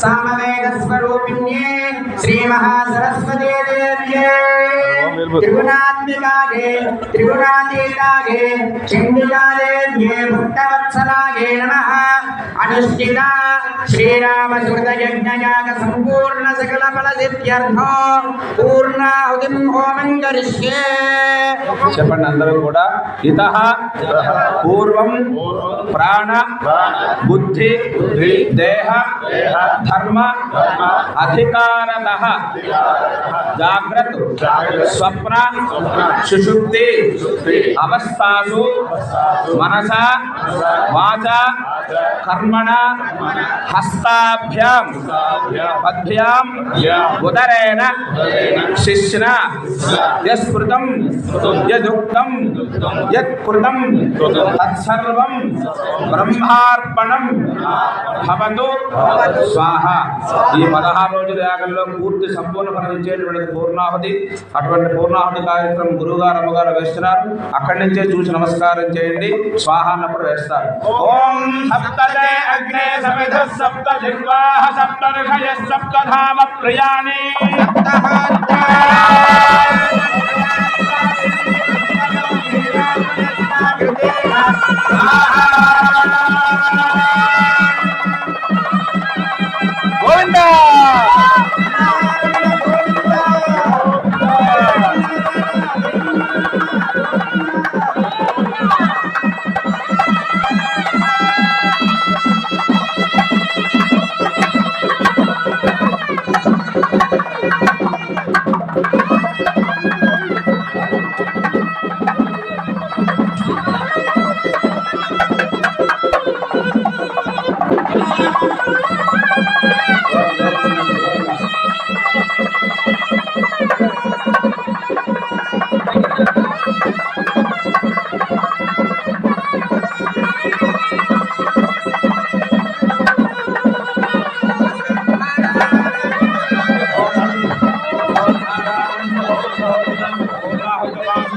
సామవేదస్వరూపిణ్యే శ్రీమహాసరస్వతే దేవ్యే త్రిగుణాత్మికాగే త్రిగుణాతీతాగే చండికాదేవ్యే భక్తవత్సలాగే నమ అనుష్ఠిత శ్రీరామసుృతయజ్ఞయాగ సంపూర్ణ సకల ఫల పూర్ణాహుతిం హోమం కరిష్యే చెప్పండి అందరూ కూడా. ఇత పూర్వం ప్రాణ బుద్ధి దేహ ధర్మ అధికారత. జాగ్రత్త. స్వప్న సుషుప్తి. అవస్థాసు మనస వాచ కర్మణ హస్తాభ్యాం. పద్భ్యాం ఉదరేణ శిష్ణ యస్మృతం యదుక్తం యత్కృతం తత్సర్వం బ్రహ్మార్పణం. భవతు. స్వాహ. ఈ పదహారు రోజుల యాగంలో పూర్తి సంపూర్ణ ఫలించేటువంటి పూర్ణాహుతి అటువంటి పూర్ణాహుతి కార్యక్రమం గురుగారు అమ్మగారు వేస్తున్నారు. అక్కడి నుంచే చూసి నమస్కారం చేయండి. స్వాహ అన్నప్పుడు వేస్తారు. ఓం సప్తదే అగ్నే సమిధ సప్త జిహ్వాః సప్త ఋషయ సప్త ధామ ప్రియాణి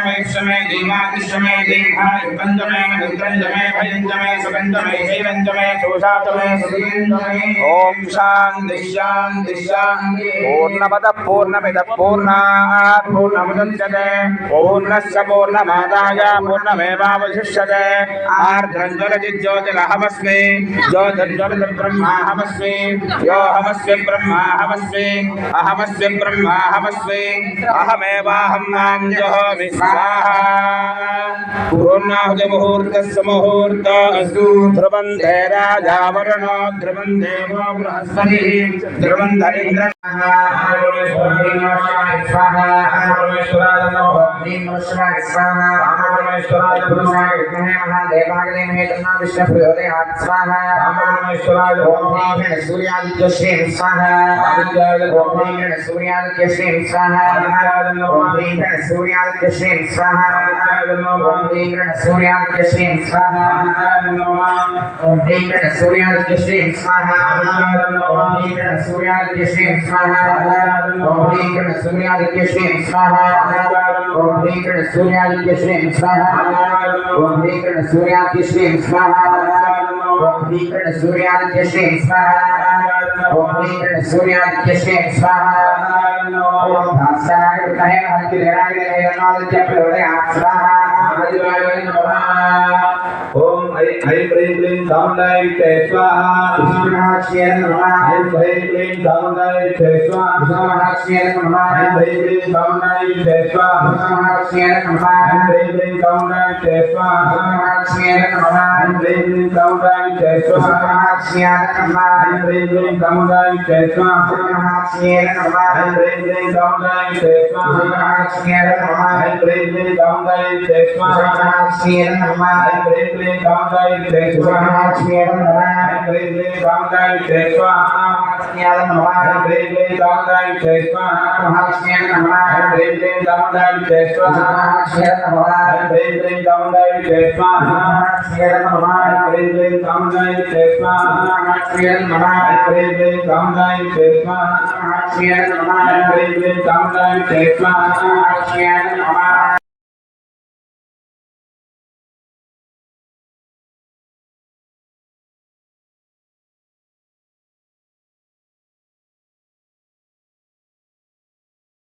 मे क्षमे देवादिश्रमे ओम शांति शांति शांति। पूर्णमद पूर्णमिद पूर्णा पूर्णमुदच्यते पूर्णस्य पूर्णमादाय, पूर्णमेवावशिष्यते। आर्द्रञ्ज्वलजिज्योतिरहमस्मि ज्योतिर्ज्वलब्रह्माहमस्मि यो हमस्मि ब्रह्माहमस्मि, अहमस्मि, ब्रह्माहमस्मि। अहमेवाहं नाम जहोमि स्वाहा पूर्णाहुतिमुहूर्तस्य मुहूर्त अस्तु ध्रुवन्धे राजावरणो ध्रुवन् देवो बृहस्पतिः सूर्यादित्य सूर्यादित्य स्वाहा ओम वेंकट सूर्याद्य श्री स्वाहा ओम वेंकट सूर्याद्य श्री स्वाहा ओम वेंकट सूर्याद्य श्री स्वाहा ओम वेंकट सूर्याद्य श्री स्वाहा ओम वेंकट सूर्याद्य श्री स्वाहा ओम वेंकट सूर्याद्य श्री स्वाहा ఓం వీకరణ సూర్యాదిత్యశ్రీ స్వాహ. ఓం వీకరణ సూర్యాదిత్యశ్రీ స్వాహ. ఓం భాస్కరాయ హరి నాదిత్య ప్రయోదయ స్వాహ. महाशिवाय नमः ओम ऐं ह्रीं क्लीं चामुण्डाय विद्महे स्वाहा विष्णुमहाक्षये नमः ऐं ह्रीं क्लीं चामुण्डाय विद्महे स्वाहा विष्णुमहाक्षये नमः ऐं ह्रीं क्लीं चामुण्डाय विद्महे स्वाहा विष्णुमहाक्षये नमः ऐं ह्रीं क्लीं चामुण्डाय विद्महे स्वाहा विष्णुमहाक्षये नमः ऐं ह्रीं क्लीं चामुण्डाय विद्महे स्वाहा विष्णुमहाक्षये नमः ऐं ह्रीं क्लीं चामुण्डाय विद्महे स्वाहा विष्णुमहाक्षये नमः ऐं ह्रीं क्लीं चामुण्डाय विद्महे स्वाहा विष्णुमहाक्षये नमः ऐं ह्रीं क्लीं चामुण्डाय विद्महे स्वाहा स्वाहास्ये नमः ऐं ह्रीं कामदाय विजय स्वाहास्ये नमः ऐं ह्रीं कामदाय विजय स्वाहा नमः ऐं ह्रीं कामदाय विजय स्वाहास्ये नमः ऐं ह्रीं कामदाय विजय स्वाहास्ये नमः ऐं ह्रीं कामदाय विजय स्वाहास्ये नमः ऐं ह्रीं कामदाय विजय स्वाहास्ये नमः ऐं ह्रीं कामदाय विजय स्वाहास्ये नमः ऐं ह्रीं कामदाय विजय स्वाहास्ये नमः